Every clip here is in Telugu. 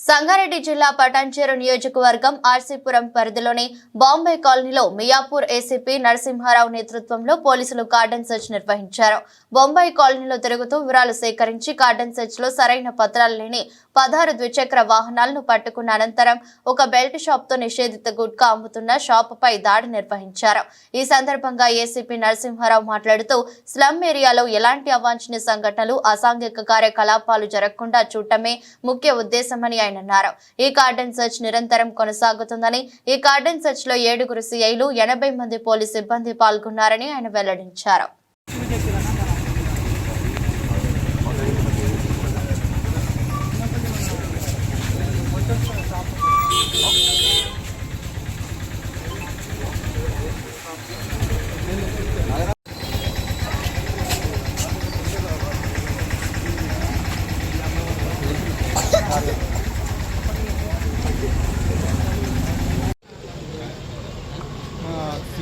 సంగారెడ్డి జిల్లా పటాన్చేరు నియోజకవర్గం ఆర్సీపురం పరిధిలోని బాంబే కాలనీలో మియాపూర్ ఏసీపీ నరసింహారావు నేతృత్వంలో పోలీసులు కార్డన్ సెర్చ్ నిర్వహించారు. బొంబాయి కాలనీలో తిరుగుతూ వివరాలు సేకరించి కార్డన్ సెర్చ్లో సరైన పత్రాలు లేని పదహారు ద్విచక్ర వాహనాలను పట్టుకున్న అనంతరం ఒక బెల్ట్ షాప్తో నిషేధిత గుట్కా అమ్ముతున్న షాప్ పై దాడి నిర్వహించారు. ఈ సందర్భంగా ఏసీపీ నరసింహారావు మాట్లాడుతూ స్లమ్ ఏరియాలో ఎలాంటి అవాంఛనీయ సంఘటనలు అసాంఘిక కార్యకలాపాలు జరగకుండా చూడటమే ముఖ్య ఉద్దేశమని వచ్చాయన్నారు ఈ కార్డన్ సెర్చ్ నిరంతరం కొనసాగుతుందని ఈ కార్డన్ సెర్చ్లో ఏడుగురు సిఐలు ఎనభై మంది పోలీసు సిబ్బంది పాల్గొన్నారని ఆయన వెల్లడించారు.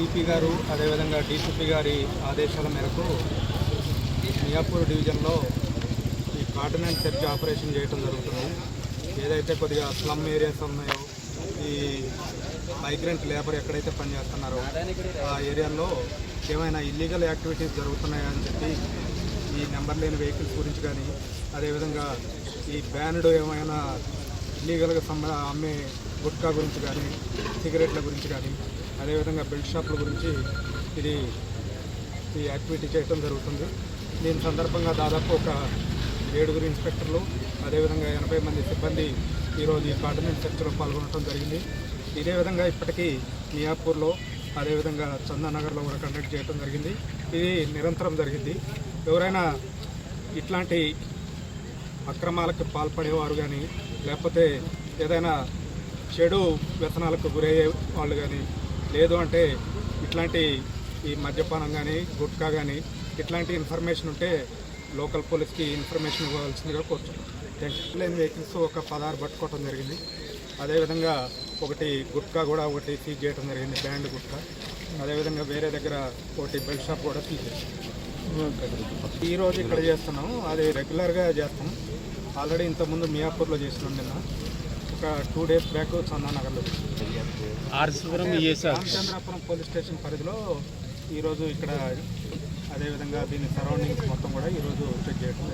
సిపి గారు అదేవిధంగా డీసీపీ గారి ఆదేశాల మేరకు మియాపూర్ డివిజన్లో ఈ కార్డినెంట్ సెర్చ్ ఆపరేషన్ చేయడం జరుగుతుంది. ఏదైతే కొద్దిగా స్లమ్ ఏరియాస్ ఉన్నాయో ఈ మైగ్రెంట్ లేబర్ ఎక్కడైతే పనిచేస్తున్నారో ఆ ఏరియాలో ఏమైనా ఇల్లీగల్ యాక్టివిటీస్ జరుగుతున్నాయా అని చెప్పి ఈ నెంబర్ లేని వెహికల్స్ గురించి కానీ అదేవిధంగా ఈ బ్యాన్డ్ ఏమైనా ఇల్లీగల్గా సంబ అమ్మే గుట్కా గురించి కానీ సిగరెట్ల గురించి కానీ అదేవిధంగా బెల్ట్ షాప్ల గురించి ఇది ఈ యాక్టివిటీ చేయడం జరుగుతుంది. దీని సందర్భంగా దాదాపు ఒక ఏడుగురు ఇన్స్పెక్టర్లు అదేవిధంగా ఎనభై మంది సిబ్బంది ఈరోజు ఈ కార్డినెంట్ చర్చలో పాల్గొనడం జరిగింది. ఇదే విధంగా ఇప్పటికీ మియాపూర్లో అదేవిధంగా చందానగర్లో కూడా కండక్ట్ చేయడం జరిగింది. ఇది నిరంతరం జరిగింది. ఎవరైనా ఇట్లాంటి అక్రమాలకు పాల్పడేవారు కానీ లేకపోతే ఏదైనా చెడు వ్యసనాలకు గురయ్యే వాళ్ళు కానీ లేదు అంటే ఇట్లాంటి ఈ మద్యపానం కానీ గుట్కా కానీ ఇట్లాంటి ఇన్ఫర్మేషన్ ఉంటే లోకల్ పోలీస్కి ఇన్ఫర్మేషన్ ఇవ్వాల్సిందిగా కోరుతున్నాం థ్యాంక్ లేని వెహికల్స్ ఒక పదహారు పట్టుకోవటం జరిగింది. అదేవిధంగా ఒకటి గుట్కా కూడా ఒకటి సీజ్ చేయడం జరిగింది బ్యాండ్ గుట్కా. అదేవిధంగా వేరే దగ్గర ఒకటి బెల్ట్ షాప్ కూడా సీజ్ చేసాం ఈరోజు ఇక్కడ చేస్తున్నాం అది రెగ్యులర్గా చేస్తాం. ఆల్రెడీ ఇంతకుముందు మియాపూర్లో చేసినాం నిన్న. ఒక టూ డేస్ బ్యాక్ చందానగర్లో చేసినాం. రామచంద్రాపురం పోలీస్ స్టేషన్ పరిధిలో ఈరోజు ఇక్కడ అదేవిధంగా దీని సరౌండింగ్స్ మొత్తం కూడా ఈరోజు చెక్ చేయడం